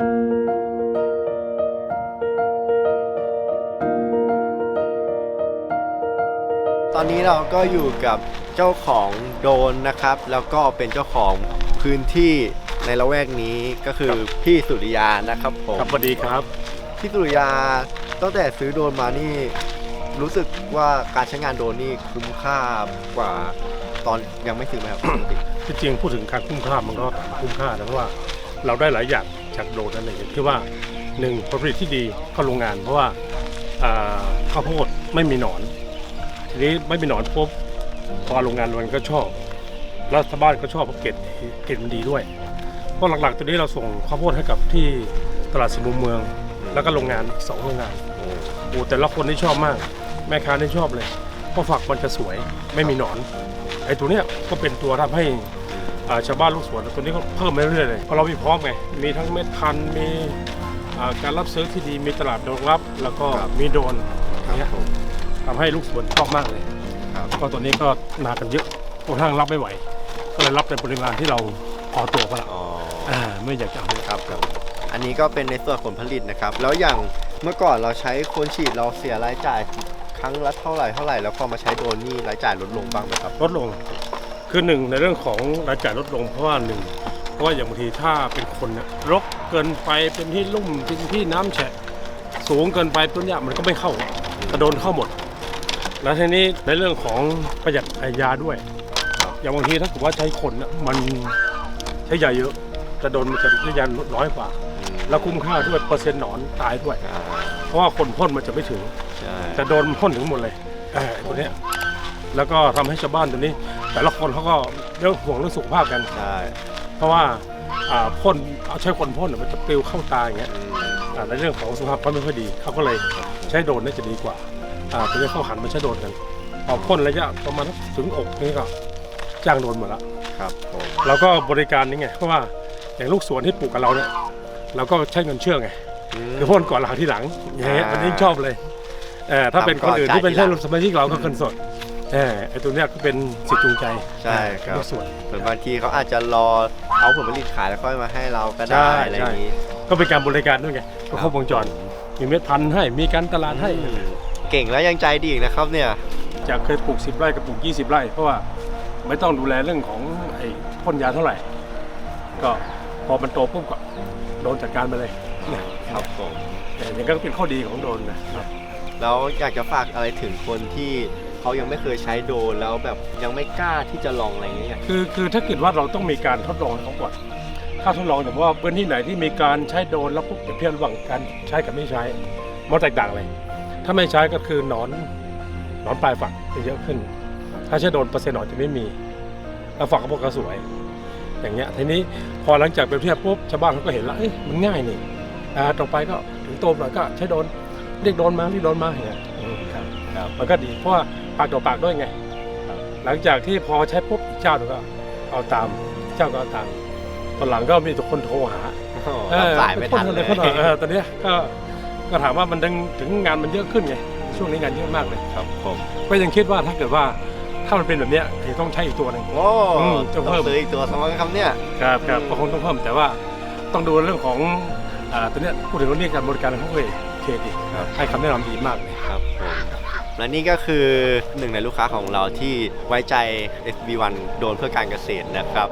ตอนนี้เราก็อยู่กับเจ้าของโดรนนะครับ แล้วก็เป็นเจ้าของพื้นที่ในละแวกนี้ก็คือพี่สุริยานะครับผมครับสวัสดีครับ พี่สุริยาตั้งแต่ซื้อโดรนมานี่ รู้สึกว่าการใช้งานโดรนนี่คุ้มค่ากว่าตอนยังไม่ซื้อไหมครับ ที่จริงพูดถึงการคุ้มค่ามันก็คุ้มค่านะเพราะว่าเราได้หลายอย่าง จากโดรนนั่นเองคือว่าหนึ่งผลผลิตที่ดีก็โรงงาน เพราะว่าข้าวโพดไม่มีหนอน ทีนี้ไม่มีหนอนปุ๊บพอโรงงานมันก็ชอบแล้วชาวบ้านก็ชอบเพราะเกรดเกรดมันดีด้วยเพราะหลักๆตัวนี้เราส่งข้าวโพดให้กับที่ตลาดสิมุมเมือง แล้วก็โรงงานสองโรงงานโอ้แต่ละคนที่ชอบมาก แม่ค้าที่ชอบเลยเพราะฝักมันจะสวยไม่มีหนอนไอ้ตัวเนี้ยก็เป็นตัวทำให้ ชาวบ้านลูกสวนตัวนี้ก็เพิ่มไปเรื่อยๆเลยเพราะเรามีพร้อมไงมีทั้งเม็ดพันธุ์มีอ่าการรับซื้อที่ดีมีตลาดรองรับ แล้วก็ครับมีโดรนอครัย่างเงี้ยบผมทำให้ลูกสวนชอบมากเลยครับก็ตัวนี้ก็นากันเยอะค่อนข้างรับไม่ไหว ก็เลยรับในปริมาณที่เราพอตัวก็ละอ๋ออ่าไม่อยากจะเอาเยอะครับครับ อันนี้ก็เป็นในส่วนผลผลิตนะครับ แล้วอย่างเมื่อก่อนเราใช้คนฉีดเราเสียรายจ่ายครั้งละเท่าไหร่เท่าไหร่แล้วพอมาใช้โดรนนี่รายจ่ายลดลงบ้างไหมครับ ลดลง คือหนึ่งในเรื่องของรายจ่ายลดลงเพราะว่าหนึ่งเพราะว่าอย่างบางทีถ้าเป็นคนเนี่ยรกเกินไปเป็นที่ลุ่มเป็นที่น้ำแฉะสูงเกินไปตัวเนี้ยมันก็ไม่เข้ากระโดนเข้าหมด แล้วทีนี้ในเรื่องของประหยัดไอยาด้วยครับอย่างบางทีถ้าเกิดว่าใช้คนน่ะมันใช้ยาเยอะกระโดนมันจะใช้ยาน้อยกว่า แล้วคุ้มค่าด้วยเปอร์เซ็นต์หนอนตายด้วยอ่าเพราะว่าคนพ่นมันจะไม่ถึงใช่แต่โดนพ่นถึงหมดเลยเออตัวเนี้ยแล้วก็ทำให้ชาวบ้านตัวนี้ แต่ละคนเขาก็เรื่องห่วงเรื่องสุขภาพกัน ใช่เพราะว่าอ่าพ่นเอาใช้คนพ่นน่ะมันจะปลิวเข้าตาอย่างเงี้ยอืมอ่าในเรื่องของสุขภาพก็ไม่ค่อยดีเขาก็เลยใช้โดรนน่าจะดีกว่าอ่าตัวนี้เขาหันมาใช้โดรนกันพอพ่นระยะประมาณถึงอกนี่ก็จ้างโดรนหมดละครับผมเราก็บริการนี่ไงเพราะว่าอย่างลูกสวนที่ปลูกกับเราเนี่ยเราก็ใช้เงินเชื่อไงมคือพ่นก่อนหลังที่หลังอย่างเงี้ยอ่ามัมันยิ่งชอบเลยเออถ้าเป็นคนอื่นที่เป็นจ่าใช่ยทีหลังสมาชิกเราก็เงินสด เออไอตัวเนี้ยก็เป็นสิทธิ์จูงใจใช่ครับลูกส่วนเหมือนบางทีเขาอาจจะรอเอาผลผลิตขายแล้วค่อยมาให้เราก็ใช่ได้อะไรอย่างนี้ ก็เป็นการบริการด้วยไงก็ครบวงจร มีเม็ดพันธุ์ให้มีการตลาดให้อืมเก่งแล้วยังใจดีอีกนะครับเนี่ย จากเคยปลูก 10 ไร่กับปลูก 20 ไร่ เพราะว่าไม่ต้องดูแลเรื่องของไอ้พ่นยาเท่าไหร่ ก็พอมันโตปุ๊บก็โดนจัดการไปเลยเนี่ยครับผมแต่อย่างนั้นก็เป็นข้อดีของโดรนนะครับแล้วอยากจะฝากอะไรถึงคนที่ เขายังไม่เคยใช้โดรนแล้วแบบยังไม่กล้าที่จะลองอะไรอย่างเงี้ย คือคือถ้าเกิดว่าเราต้องมีการทดลองให้เขาก่อนถ้าทดลองแต่ว่าพื้นที่ไหนที่มีการใช้โดรนแล้วปุ๊บเปรียบเทียบระหว่างการใช้กับไม่ใช้มันแตกต่างเลย ถ้าไม่ใช้ก็คือหนอนหนอนปลายฝักจะเยอะขึ้น ถ้าใช้โดรนเปอร์เซ็นต์หนอนจะไม่มีแล้วฝักก็พวกก็สวย อย่างเงี้ยทีนี้พอหลังจากเปรียบเทียบปุ๊บชาวบ้านเขาก็เห็นแล้วเอ้ยมันง่ายนี่อ่าต่อไปก็ถึงโตหน่อยก็ใช้โดรนเรียกโดรนมาเรียกโดรนมาอย่างเงี้ยอืมครับครับมันก็ดีเพราะว่า ปากต่อปากด้วยไง หลังจากที่พอใช้ปุ๊บอีกเจ้าหนึ่งก็เอาตาม เจ้าก็เอาตามตอนหลังก็มีทุกคนโทรหารับสายไม่ทันเลยพ่นหน่อยเออตอนเนี้ยก็ก็ถามว่ามันถึงถึงงานมันเยอะขึ้นไงช่วงนี้งานเยอะมากเลยครับผมก็ยังคิดว่าถ้าเกิดว่าถ้ามันเป็นแบบเนี้ยคือต้องใช้อีกตัวหนึ่งโอ้อืมต้องเพิ่มซื้ออีกตัวสมมติครับเนี่ยครับครับอืมก็คงต้องเพิ่มแต่ว่าต้องดูเรื่องของอ่าตัวเนี้ยพูดถึงเรื่องการบริการของเขาเลยเคดีให้คำแนะนำดีมากเลยครับผม และนี่ก็คือหนึ่งในลูกค้าของเราที่ไว้ใจ SB1 โดนเพื่อการเกษตรนะครับ